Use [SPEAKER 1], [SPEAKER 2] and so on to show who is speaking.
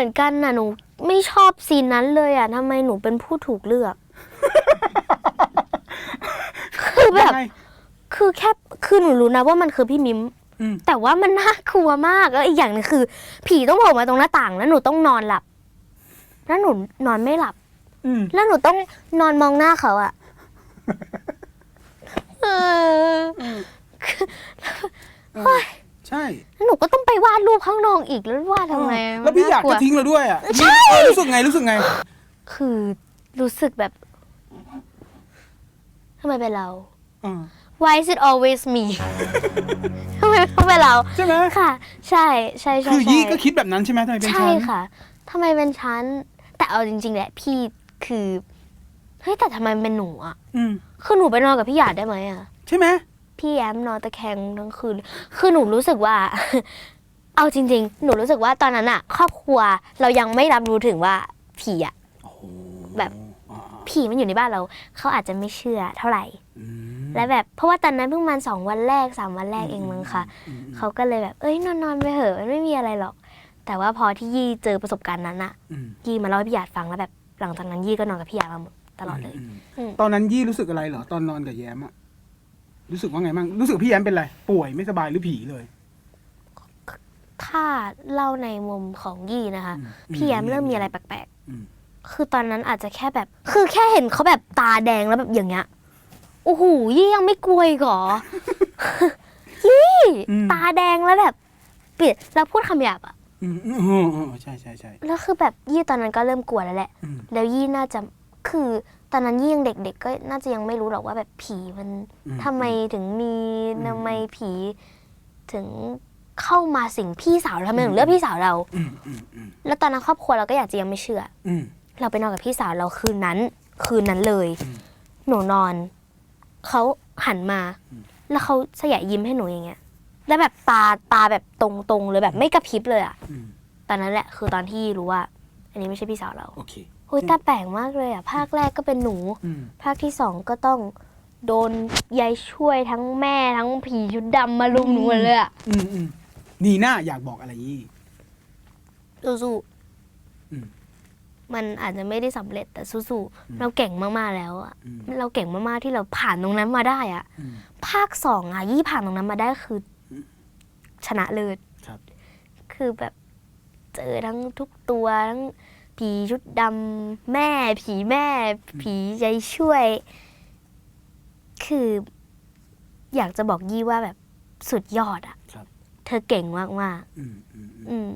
[SPEAKER 1] มือนกันน่ะหนูไม่ชอบซีนนั้นเลยอะทำไมหนูเป็นผู้ถูกเลือก คือแบบ
[SPEAKER 2] ยังไง
[SPEAKER 1] คือแค่คือหนูรู้นะว่ามันคือพี่มิม
[SPEAKER 2] อืม
[SPEAKER 1] แต่ว่ามันน่ากลัวมากแล้วอีกอย่างหนึงคือ ผีต้องโผล่มาตรงหน้าต่างแล้วหนูต้องนอนหลับ แล้วหนูนอนไม่หลับ
[SPEAKER 2] อืม
[SPEAKER 1] แล้วหนูต้องนอนมองหน้าเขาอะเออ
[SPEAKER 2] เออใช่
[SPEAKER 1] แล้วหนูก็ต้อง ไปวาดรูปข้างนอกอีกแล้ววาดทำไม
[SPEAKER 2] เออแล้วพี่อยาก
[SPEAKER 1] น่
[SPEAKER 2] จะทิ้งเราด้วยอะเออรู้สึกไงรู้สึกไง
[SPEAKER 1] คือรู้สึกแบบทำไมเป็นเรา
[SPEAKER 2] เออ
[SPEAKER 1] Why is it always me ทำไมต้องเป็นเรา
[SPEAKER 2] ใช่ไหม
[SPEAKER 1] ค่ะ ใช่ใช่ใช่
[SPEAKER 2] คือ
[SPEAKER 1] ใช่
[SPEAKER 2] ยี่ก็คิดแบบนั้นใช่ไหมทำไมเป็น
[SPEAKER 1] ใช่
[SPEAKER 2] ฉัน
[SPEAKER 1] ค่ะทำไมเป็นฉันแต่เอาจริง ๆแหละพี่คือเฮ้ยแต่ทำไมเป็นหนูอะ
[SPEAKER 2] อืม
[SPEAKER 1] คือหนูไปนอนกับพี่หยาดได้ไหมอะ
[SPEAKER 2] ใช่ไหม
[SPEAKER 1] พี่แอมนอนตะแคงทั้งคืน คือหนูรู้สึกว่า เอาจริง ๆ หนูรู้สึกว่าตอนนั้นอะครอบครัวเรายังไม่รับรู้ถึงว่าผีอะ
[SPEAKER 2] โอ้โห
[SPEAKER 1] แบบ
[SPEAKER 2] อ่า
[SPEAKER 1] ผีมันอยู่ในบ้านเรา เขาอาจจะไม่เชื่อเท่าไหร่
[SPEAKER 2] อืม
[SPEAKER 1] และแบบเพราะว่าตอนนั้นเพิ่งมาสองวันแรกสามวันแรกเองมั้งค่ะ
[SPEAKER 2] อืมอืม
[SPEAKER 1] เขาก็เลยแบบเอ้ยนอนนอนๆไปเถอะมันไม่มีอะไรหรอก แต่ว่าพอที่ยี่เจอประสบการณ์นั้นอะ
[SPEAKER 2] อืม
[SPEAKER 1] ยี่มาเล่าให้พี่หยาดฟังแล้วแบบหลังจากนั้นยี่ก็นอนกับพี่หยาดมาตลอดเลย
[SPEAKER 2] ม
[SPEAKER 1] อืม
[SPEAKER 2] ตอนนั้นยี่รู้สึกอะไรเหรอตอนนอนกับแย้มอะรู้สึกว่าไงบ้างรู้สึกพี่แย้มเป็นไรป่วยไม่สบายหรือผีเลย
[SPEAKER 1] ถ้าเล่าในมุมของยี่นะคะ
[SPEAKER 2] อืม
[SPEAKER 1] พี่แอมเริ่มมีอะไรแปลก
[SPEAKER 2] อืม
[SPEAKER 1] ๆคือตอนนั้นอาจจะแค่แบบ คือแค่เห็นเขาแบบตาแดงแล้วแบบอย่างเงี้ย โอ้โห ยี่ยังไม่กลัวอีกเหรอ ยี่
[SPEAKER 2] อืม
[SPEAKER 1] ตาแดงแล้วแบบปิดแล้วพูดคำหยาบอะ
[SPEAKER 2] อืมอืมอืมอืมใช่ใช่ใช่
[SPEAKER 1] แล้วคือแบบยี่ตอนนั้นก็เริ่มกลัวแล้วแหละ
[SPEAKER 2] อืม
[SPEAKER 1] แล้วยี่น่าจะ คือตอนนั้นยี่ยังเด็ก ๆ ก็น่าจะยังไม่รู้หรอกว่าแบบผีมัน
[SPEAKER 2] อืม
[SPEAKER 1] ทำไมถึงมี
[SPEAKER 2] อืม
[SPEAKER 1] ทำไมผีถึง เข้ามาสิงพี่สาวเราทำไมถึงเลือกพี่สาวเรา
[SPEAKER 2] อืมอืมอืม
[SPEAKER 1] แล้วตอนนั้นครอบครัวเราก็อยากจะยังไม่เชื่อ
[SPEAKER 2] อืม
[SPEAKER 1] เราไปนอนกับพี่สาวเราคืนนั้น คืนนั้นเลย
[SPEAKER 2] อืม
[SPEAKER 1] หนูนอน เขาหันมา
[SPEAKER 2] อืม
[SPEAKER 1] แล้วเขาสยายยิ้มให้หนูอย่างเงี้ย แล้วแบบตาตาแบบตรงๆเลยแบบไม่กระพริบเลยอะ
[SPEAKER 2] อืม
[SPEAKER 1] ตอนนั้นแหละ คือตอนที่รู้ว่า อันนี้ไม่ใช่พี่สาวเรา
[SPEAKER 2] โอเค
[SPEAKER 1] โอ้ยตาแปลกมากเลยอะภาคแรกก็เป็นหนู
[SPEAKER 2] อืม
[SPEAKER 1] ภาคที่สองก็ต้องโดนยายช่วยทั้งแม่ทั้งผีชุดดำมาลุมหนูหมดเลยอะ
[SPEAKER 2] อืมอืม นีน่าอยากบอกอะไรยี่
[SPEAKER 1] สู้
[SPEAKER 2] อืม
[SPEAKER 1] ๆมันอาจจะไม่ได้สำเร็จแต่สู้
[SPEAKER 2] อืม
[SPEAKER 1] ๆเราเก่งมากๆแล้วอะ
[SPEAKER 2] อืม
[SPEAKER 1] เราเก่งมากๆที่เราผ่านตรงนั้นมาได้อะ
[SPEAKER 2] อืม
[SPEAKER 1] ภาคสองอะยี่ผ่านตรงนั้นมาได้คืออ
[SPEAKER 2] ม
[SPEAKER 1] ชนะเลิศ
[SPEAKER 2] ครับ
[SPEAKER 1] คือแบบเจอทั้งทุกตัวทั้งผีชุดดำแม่ ผีแม่ ผีใจช่วย คือ อยากจะบอกยี่ว่าแบบสุดยอดอะ
[SPEAKER 2] ครับ
[SPEAKER 1] เธอเก่งมาก
[SPEAKER 2] อืมอืมอืม
[SPEAKER 1] ๆอืม